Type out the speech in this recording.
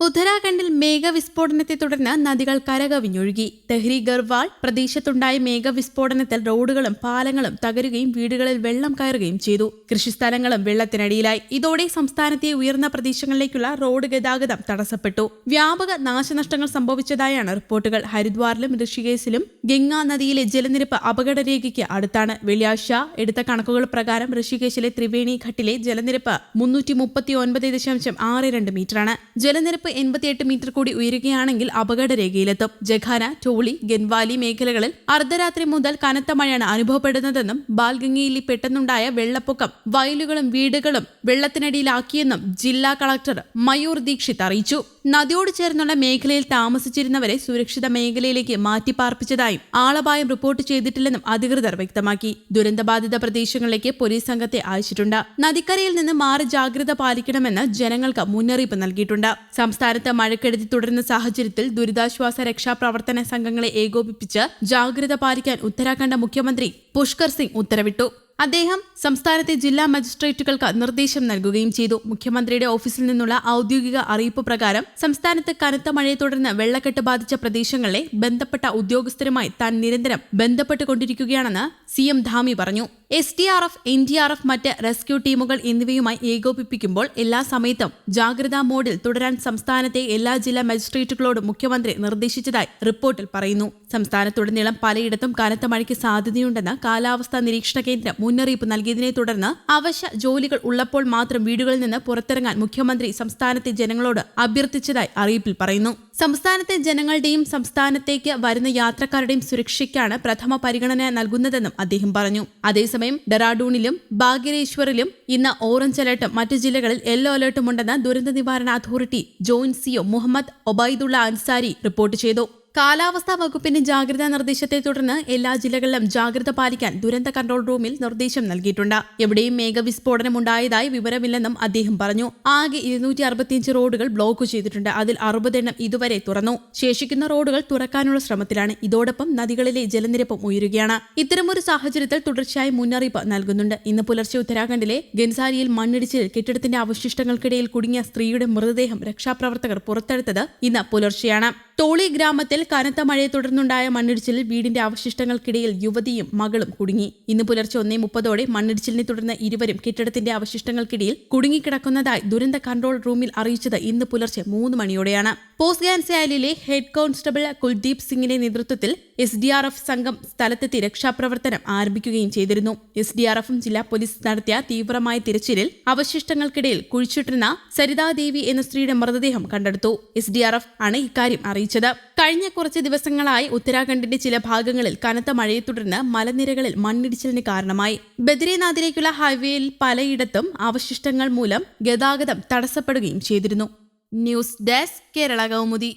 ഉത്തരാഖണ്ഡിൽ മേഘവിസ്ഫോടനത്തെ തുടർന്ന് നദികൾ കരകവിഞ്ഞൊഴുകി. തെഹ്രി ഗർവാൾ പ്രദേശത്തുണ്ടായ മേഘവിസ്ഫോടനത്തിൽ റോഡുകളും പാലങ്ങളും തകരുകയും വീടുകളിൽ വെള്ളം കയറുകയും ചെയ്തു. കൃഷിസ്ഥലങ്ങളും വെള്ളത്തിനടിയിലായി. ഇതോടെ സംസ്ഥാനത്തെ ഉയർന്ന പ്രദേശങ്ങളിലേക്കുള്ള റോഡ് ഗതാഗതം തടസ്സപ്പെട്ടു. വ്യാപക നാശനഷ്ടങ്ങൾ സംഭവിച്ചതായാണ് റിപ്പോർട്ടുകൾ. ഹരിദ്വാറിലും ഋഷികേശിലും ഗംഗാ നദിയിലെ ജലനിരപ്പ് അപകടരേഖയ്ക്ക് അടുത്താണ്. വെള്ളിയാഴ്ച എടുത്ത കണക്കുകൾ പ്രകാരം ഋഷികേശിലെ ത്രിവേണി ഘട്ടിലെ ജലനിരപ്പ് മുന്നൂറ്റി മുപ്പത്തി ഒൻപത് ദശാംശം ആറ് രണ്ട് മീറ്ററാണ്. ജലനിരപ്പ് എൺപത്തിയെട്ട് മീറ്റർ കൂടി ഉയരുകയാണെങ്കിൽ അപകടരേഖയിലെത്തും. ജഖാന ടോളി ഗൻവാലി മേഖലകളിൽ അർദ്ധരാത്രി മുതൽ കനത്ത മഴയാണ് അനുഭവപ്പെടുന്നതെന്നും ബാൽഗംഗയിൽ പെട്ടെന്നുണ്ടായ വെള്ളപ്പൊക്കം വയലുകളും വീടുകളും വെള്ളത്തിനടിയിലാക്കിയെന്നും ജില്ലാ കളക്ടർ മയൂർ ദീക്ഷിത് അറിയിച്ചു. നദിയോട് ചേർന്നുള്ള മേഖലയിൽ താമസിച്ചിരുന്നവരെ സുരക്ഷിത മേഖലയിലേക്ക് മാറ്റിപ്പാർപ്പിച്ചതായും ആളപായം റിപ്പോർട്ട് ചെയ്തിട്ടില്ലെന്നും അധികൃതർ വ്യക്തമാക്കി. ദുരന്തബാധിത പ്രദേശങ്ങളിലേക്ക് പോലീസ് സംഘത്തെ അയച്ചിട്ടുണ്ട്. നദിക്കരയിൽ നിന്ന് മാറി ജാഗ്രത പാലിക്കണമെന്ന് ജനങ്ങൾക്ക് മുന്നറിയിപ്പ് നൽകിയിട്ടുണ്ട്. സംസ്ഥാനത്ത് മഴക്കെടുതി തുടരുന്ന സാഹചര്യത്തിൽ ദുരിതാശ്വാസ രക്ഷാപ്രവർത്തന സംഘങ്ങളെ ഏകോപിപ്പിച്ച് ജാഗ്രത പാലിക്കാൻ ഉത്തരാഖണ്ഡ് മുഖ്യമന്ത്രി പുഷ്കർ സിംഗ് ഉത്തരവിട്ടു. അദ്ദേഹം സംസ്ഥാനത്തെ ജില്ലാ മജിസ്ട്രേറ്റുകൾക്ക് നിർദ്ദേശം നൽകുകയും ചെയ്തു. മുഖ്യമന്ത്രിയുടെ ഓഫീസിൽ നിന്നുള്ള ഔദ്യോഗിക അറിയിപ്പ് പ്രകാരം സംസ്ഥാനത്ത് കനത്ത മഴയെ തുടർന്ന് വെള്ളക്കെട്ട് ബാധിച്ച പ്രദേശങ്ങളിലെ ബന്ധപ്പെട്ട ഉദ്യോഗസ്ഥരുമായി താൻ നിരന്തരം ബന്ധപ്പെട്ടുകൊണ്ടിരിക്കുകയാണെന്ന് സി എം ധാമി പറഞ്ഞു. S D R F N D R F മറ്റ് റെസ്ക്യൂ ടീമുകൾ എന്നിവയുമായി ഏകോപിപ്പിക്കുമ്പോൾ എല്ലാ സമയത്തും ജാഗ്രതാ മോഡിൽ തുടരാൻ സംസ്ഥാനത്തെ എല്ലാ ജില്ലാ മജിസ്ട്രേറ്റുകളോടും മുഖ്യമന്ത്രി നിർദ്ദേശിച്ചതായി റിപ്പോർട്ടിൽ പറയുന്നു. സംസ്ഥാനത്തുടനീളം പലയിടത്തും കനത്ത മഴയ്ക്ക് സാധ്യതയുണ്ടെന്ന് കാലാവസ്ഥാ നിരീക്ഷണ കേന്ദ്രം മുന്നറിയിപ്പ് നൽകിയതിനെ തുടർന്ന് അവശ്യ ജോലികൾ ഉള്ളപ്പോൾ മാത്രം വീടുകളിൽ നിന്ന് പുറത്തിറങ്ങാൻ മുഖ്യമന്ത്രി സംസ്ഥാനത്തെ ജനങ്ങളോട് അഭ്യർത്ഥിച്ചതായി അറിയിപ്പിൽ പറയുന്നു. സംസ്ഥാനത്തെ ജനങ്ങളുടെയും സംസ്ഥാനത്തേക്ക് വരുന്ന യാത്രക്കാരുടെയും സുരക്ഷയ്ക്കാണ് പ്രഥമ പരിഗണന നൽകുന്നതെന്നും അദ്ദേഹം പറഞ്ഞു. അതേസമയം ഡെറാഡൂണിലും ബാഗേശ്വറിലും ഇന്ന് ഓറഞ്ച് അലർട്ടും മറ്റു ജില്ലകളിൽ യെല്ലോ അലർട്ടുമുണ്ടെന്ന് ദുരന്ത നിവാരണ authority joint CEO Muhammad Obaidullah Ansari report ചെയ്തു. കാലാവസ്ഥാ വകുപ്പിന്റെ ജാഗ്രതാ നിർദ്ദേശത്തെ തുടർന്ന് എല്ലാ ജില്ലകളിലും ജാഗ്രത പാലിക്കാൻ ദുരന്ത കൺട്രോൾ റൂമിൽ നിർദ്ദേശം നൽകിയിട്ടുണ്ട്. എവിടെയും മേഘവിസ്ഫോടനം ഉണ്ടായതായി വിവരമില്ലെന്നും അദ്ദേഹം പറഞ്ഞു. ആകെ ഇരുന്നൂറ്റി അറുപത്തിയഞ്ച് റോഡുകൾ ബ്ലോക്ക് ചെയ്തിട്ടുണ്ട്. അതിൽ അറുപതെണ്ണം ഇതുവരെ തുറന്നു. ശേഷിക്കുന്ന റോഡുകൾ തുറക്കാനുള്ള ശ്രമത്തിലാണ്. ഇതോടൊപ്പം നദികളിലെ ജലനിരപ്പും ഉയരുകയാണ്. ഇത്തരമൊരു സാഹചര്യത്തിൽ തുടർച്ചയായി മുന്നറിയിപ്പ് നൽകുന്നുണ്ട്. ഇന്ന് പുലർച്ചെ ഉത്തരാഖണ്ഡിലെ ഗൻസാരിയിൽ മണ്ണിടിച്ചിൽ കെട്ടിടത്തിന്റെ അവശിഷ്ടങ്ങൾക്കിടയിൽ കുടുങ്ങിയ സ്ത്രീയുടെ മൃതദേഹം രക്ഷാപ്രവർത്തകർ പുറത്തെടുത്തത് ഇന്ന് പുലർച്ചെയാണ്. ടോളി ഗ്രാമത്തിൽ കനത്ത മഴയെ തുടർന്നുണ്ടായ മണ്ണിടിച്ചിലിൽ വീടിന്റെ അവശിഷ്ടങ്ങൾക്കിടയിൽ യുവതിയും മകളും കുടുങ്ങി. ഇന്ന് പുലർച്ചെ ഒന്നേ മുപ്പതോടെ മണ്ണിടിച്ചിലിനെ തുടർന്ന് ഇരുവരും കെട്ടിടത്തിന്റെ അവശിഷ്ടങ്ങൾക്കിടയിൽ കുടുങ്ങിക്കിടക്കുന്നതായി ദുരന്ത കൺട്രോൾ റൂമിൽ അറിയിച്ചത് ഇന്ന് പുലർച്ചെ മൂന്ന് മണിയോടെയാണ്. പോസ്റ്റ് ഗാൻസയാലിലെ ഹെഡ് കോൺസ്റ്റബിൾ കുൽദീപ് സിംഗിന്റെ നേതൃത്വത്തിൽ എസ് ഡി ആർ എഫ് സംഘം സ്ഥലത്തെത്തി രക്ഷാപ്രവർത്തനം ആരംഭിക്കുകയും ചെയ്തിരുന്നു. എസ് ഡി ആർ എഫും ജില്ലാ പോലീസ് നടത്തിയ തീവ്രമായ തിരച്ചിലിൽ അവശിഷ്ടങ്ങൾക്കിടയിൽ കുഴിച്ചിട്ടിരുന്ന സരിതാദേവി എന്ന സ്ത്രീയുടെ മൃതദേഹം കണ്ടെടുത്തു. എസ് ഡി ആർ എഫ് ആണ് ഇക്കാര്യം അറിയിച്ചത്. കഴിഞ്ഞ കുറച്ച് ദിവസങ്ങളായി ഉത്തരാഖണ്ഡിന്റെ ചില ഭാഗങ്ങളിൽ കനത്ത മഴയെ തുടർന്ന് മലനിരകളിൽ മണ്ണിടിച്ചിലിന് കാരണമായി. ബദ്രീനാഥിലേക്കുള്ള ഹൈവേയിൽ പലയിടത്തും അവശിഷ്ടങ്ങൾ മൂലം ഗതാഗതം തടസ്സപ്പെടുകയും ചെയ്തിരുന്നു. News desk Kerala Kaumudi.